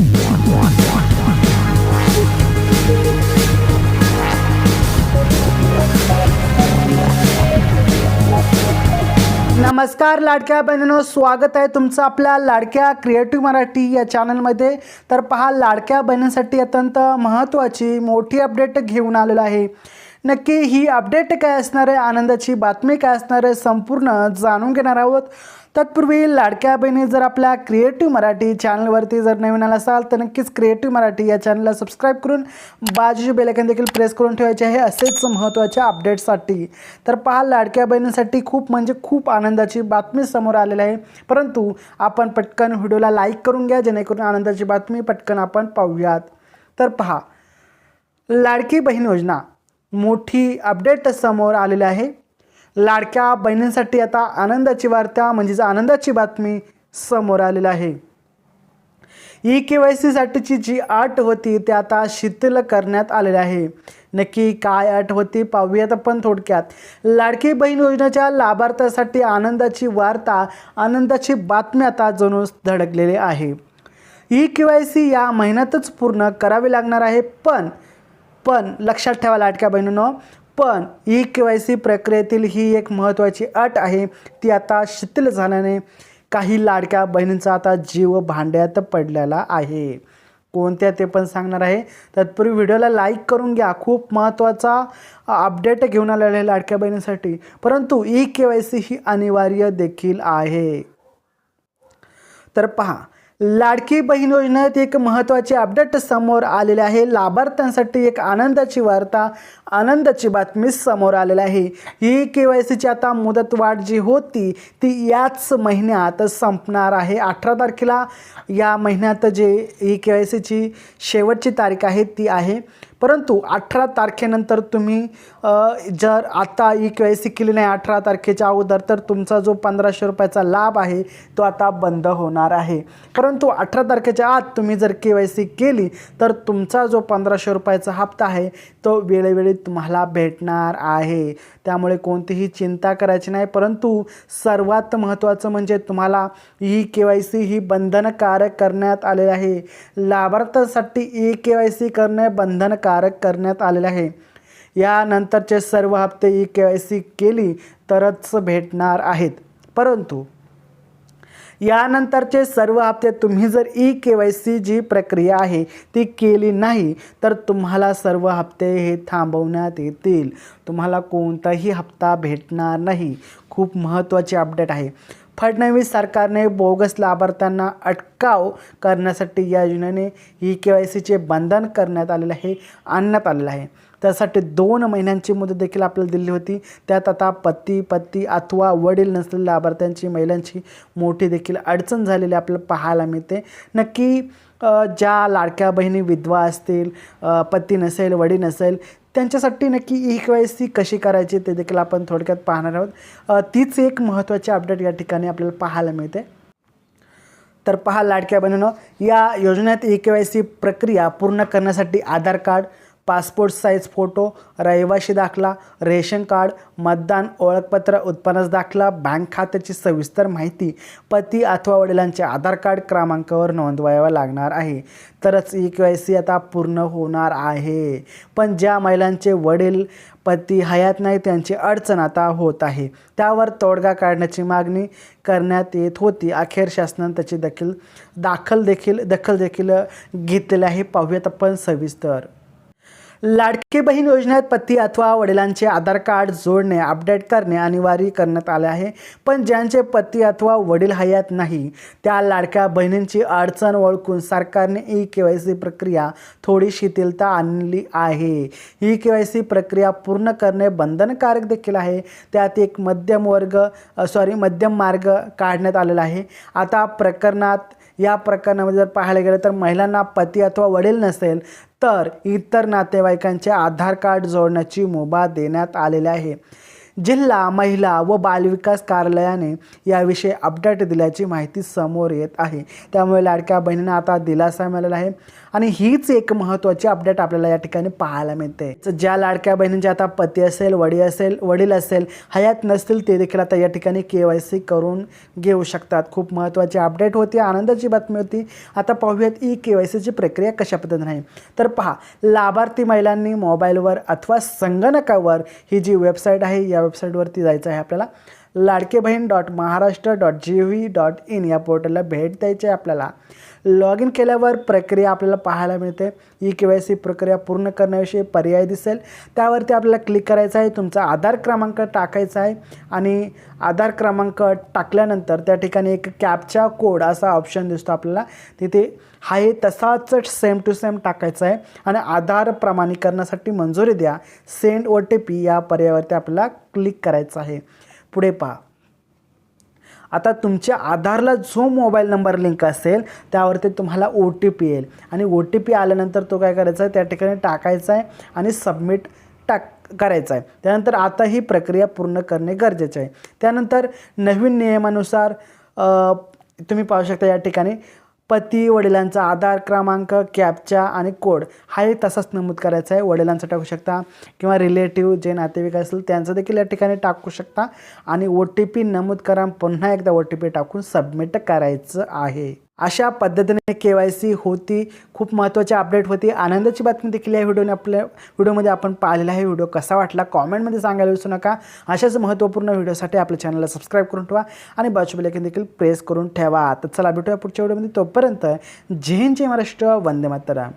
नमस्कार लाडक्या बहिणीनो स्वागत आहे तुमचं आपल्या लाडक्या क्रिएटिव्ह मराठी या चॅनलमध्ये तर पहा लाडक्या बहिणींसाठी अत्यंत महत्त्वाची मोठी अपडेट घेऊन आलेलं आहे. नक्की ही अपडेट काय असणार आहे? आनंदाची बातमी काय असणार आहे? संपूर्ण जाणून घेणार आहोत. तत्पूर्वी लाडक्या बहिणी जर आपल्या क्रिएटिव्ह मराठी चॅनलवरती जर नवीन आला असाल तर नक्कीच क्रिएटिव्ह मराठी या चॅनलला सबस्क्राईब करून बाजूची बेलकन देखील प्रेस करून ठेवायचे आहे. असेच महत्त्वाच्या अपडेट्ससाठी तर पहा लाडक्या बहिणींसाठी खूप म्हणजे खूप आनंदाची बातमी समोर आलेली आहे. परंतु आपण पटकन व्हिडिओला लाईक करून घ्या जेणेकरून आनंदाची बातमी पटकन आपण पाहूयात. तर पहा लाडकी बहीण योजना. मोठी अपडेट समोर आलेली आहे. लाडक्या बहिणींसाठी आता आनंदाची वार्ता म्हणजेच आनंदाची बातमी समोर आलेली आहे. ई के वाय सीसाठीची जी अट होती ती आता शिथिल करण्यात आलेली आहे. नक्की काय अट होती पाहूयात आपण थोडक्यात. लाडकी बहीण योजनेच्या लाभार्थ्यासाठी आनंदाची वार्ता आनंदाची बातमी आता जणू धडकलेली आहे. ई के वाय सी या महिन्यातच पूर्ण करावी लागणार आहे पण पण लक्षात ठेवा लाडक्या बहिणीनं पण ई के वाय सी प्रक्रियेतील ही एक महत्त्वाची अट आहे ती आता शिथिल झाल्याने काही लाडक्या बहिणींचा आता जीव भांड्यात पडलेला आहे. कोणत्या ते पण सांगणार आहे. तत्पूर्वी व्हिडिओला लाईक करून घ्या खूप महत्त्वाचा अपडेट घेऊन आलेला आहे लाडक्या बहिणींसाठी. परंतु ई के वाय सी ही अनिवार्य देखील आहे. तर पहा लाडकी बहीण योजनेत एक महत्त्वाचे अपडेट समोर आलेले आहे. लाभार्थ्यांसाठी एक आनंदाची वार्ता आनंदाची बातमी समोर आलेली आहे. ही के वाय सीची आता मुदतवाढ जी होती ती याच महिन्यात संपणार आहे. अठरा तारखेला या महिन्यात जे ई के वाय सीची शेवटची तारीख आहे ती आहे. परंतु अठरा तारखेनंतर तुम्ही जर आता ई के वाय सी केली नाही अठरा तारखेच्या अगोदर तर तुमचा जो पंधराशे रुपयाचा लाभ आहे तो आता बंद होणार आहे. परंतु अठरा तारखेच्या आत तुम्ही जर के वाय सी केली तर तुमचा जो पंधराशे रुपयाचा हप्ता आहे तो वेळोवेळी तुम्हाला भेटणार आहे. त्यामुळे कोणतीही चिंता करायची नाही परंतु सर्वात महत्त्वाचं म्हणजे तुम्हाला ई के वाय सी ही बंधनकारक करण्यात आलेली आहे. लाभार्थ्यांसाठी ई के वाय सी करणे बंधनकारक करण्यात आलेले आहे. यानंतरचे सर्व हप्ते ई के वाय सी केली तरच भेटणार आहेत. परंतु यानंतरचे सर्व हप्ते तुम्ही जर ई के वाय सी जी प्रक्रिया आहे ती केली नाही तर तुम्हाला सर्व हप्ते हे थांबवण्यात येतील. तुम्हाला कोणताही हप्ता भेटणार नाही. खूप महत्त्वाची अपडेट आहे. फडणवीस सरकारने बोगस लाभार्थ्यांना अटकाव करण्यासाठी या योजनेने ई के वाय सीचे बंधन करण्यात आलेलं आहे आणण्यात आलेलं आहे. त्यासाठी दोन महिन्यांची मुदत देखील आपल्याला दिली होती. त्यात आता पती पती अथवा वडील नसलेल्या लाभार्थ्यांची महिलांची मोठी देखील अडचण झालेली आपल्याला पाहायला मिळते. नक्की ज्या लाडक्या बहिणी विधवा असतील पती नसेल वडील नसेल त्यांच्यासाठी नक्की ई के वाय सी कशी करायची ते देखील आपण थोडक्यात पाहणार आहोत. तीच एक महत्त्वाची अपडेट या ठिकाणी आपल्याला पाहायला मिळते. तर पहा लाडक्या बहिणीनं या योजनेत ई के वाय सी प्रक्रिया पूर्ण करण्यासाठी Aadhaar card passport size photo रहिवाशी दाखला रेशन कार्ड मतदान ओळखपत्र उत्पन्नाचा दाखला बँक खात्याची सविस्तर माहिती पती अथवा वडिलांचे आधार कार्ड क्रमांकावर नोंदवायला लागणार आहे. तरच ई के वाय सी आता पूर्ण होणार आहे. पण ज्या महिलांचे वडील पती हयात नाही त्यांची अडचण आता होत आहे. त्यावर तोडगा काढण्याची मागणी करण्यात येत होती. अखेर शासनाने त्याची देखील दाखल देखील दखल देखील घेतलेली आहे. पाहूयात आपण सविस्तर. लाडकी बहीण योजनेत पती अथवा वडिलांचे आधार कार्ड जोडणे अपडेट करणे अनिवार्य करण्यात आले आहे. पण ज्यांचे पती अथवा वडील हयात नाही त्या लाडक्या बहिणींची अडचण ओळखून सरकारने ई के वाय सी प्रक्रिया थोडी शिथिलता आणली आहे. ई के वाय सी प्रक्रिया पूर्ण करणे बंधनकारक देखील आहे. त्यात एक मध्यम वर्ग सॉरी मध्यम मार्ग काढण्यात आलेला आहे. आता प्रकरणात या प्रकरणामध्ये जर पाहायला गेलं तर महिलांना पती अथवा वडील नसेल तर इतर नातेवाईकांचे आधार कार्ड जोडण्याची मुभा देण्यात आलेली आहे. जिल्हा महिला व बालविकास कार्यालयाने याविषयी अपडेट दिल्याची माहिती समोर येत आहे. त्यामुळे लाडक्या बहिणींना आता दिलासा मिळालेला आहे. आणि हीच एक महत्त्वाची अपडेट आपल्याला या ठिकाणी पाहायला मिळते. ज्या लाडक्या बहिणींचे आता पती असेल वडील असेल वडील असेल हयात नसतील ते देखील आता या ठिकाणी के वाय सी करून घेऊ शकतात. खूप महत्त्वाची अपडेट होती आनंदाची बातमी होती. आता पाहूयात ई के वाय सीची प्रक्रिया कशा पद्धतीने आहे. तर पहा लाभार्थी महिलांनी मोबाईलवर अथवा संगणकावर ही जी वेबसाईट आहे या वेबसाईटवरती जायचं आहे आपल्याला. Ladke Bahin dot Maharashtra dot G V dot in या पोर्टलला भेट द्यायची आहे आपल्याला. लॉग इन केल्यावर प्रक्रिया आपल्याला पाहायला मिळते. ई के वाय सी प्रक्रिया पूर्ण करण्याविषयी पर्याय दिसेल. त्यावरती आपल्याला क्लिक करायचं आहे. तुमचा आधार क्रमांक टाकायचा आहे. आणि आधार क्रमांक टाकल्यानंतर त्या ठिकाणी एक कॅपचा कोड असा ऑप्शन दिसतो आपल्याला. तिथे आहे तसाच सेम टू सेम टाकायचा आहे. आणि आधार प्रमाणीकरणासाठी मंजुरी द्या. सेंड ओ टी पी या पर्यायावरती आपल्याला क्लिक करायचं आहे. पुढे पहा. आता तुमच्या आधारला जो मोबाईल नंबर लिंक असेल त्यावरती तुम्हाला ओ टी पी येईल. आणि ओ टी पी आल्यानंतर तो काय करायचा आहे? त्या ठिकाणी टाकायचा आहे आणि सबमिट टाक करायचा आहे. त्यानंतर आता ही प्रक्रिया पूर्ण करणे गरजेचे आहे. त्यानंतर नवीन नियमानुसार तुम्ही पाहू शकता या ठिकाणी पती वडिलांचा आधार क्रमांक कॅपचा आणि कोड हाही तसाच नमूद करायचा आहे. वडिलांचा टाकू शकता किंवा रिलेटिव्ह जे नातेवाईक असतील त्यांचं देखील या ठिकाणी टाकू शकता. आणि ओ टी पी नमूद करा. पुन्हा एकदा ओ टी पी टाकून सबमिट करायचं आहे. अशा पद्धतीने के वाय सी होती खूप महत्त्वाची अपडेट होती. आनंदाची बातमी देखील या व्हिडिओने आपल्या व्हिडिओमध्ये आपण पाहिलेला आहे. व्हिडिओ कसा वाटला कॉमेंटमध्ये सांगायला विसरू नका. अशाच महत्त्वपूर्ण व्हिडिओसाठी आपल्या चॅनलला सबस्क्राईब करून ठेवा आणि बाजू बेलायकन देखील प्रेस करून ठेवा. तर चला भेटूया पुढच्या व्हिडिओमध्ये तोपर्यंत जय हिंद जय महाराष्ट्र. वंदे मातरम.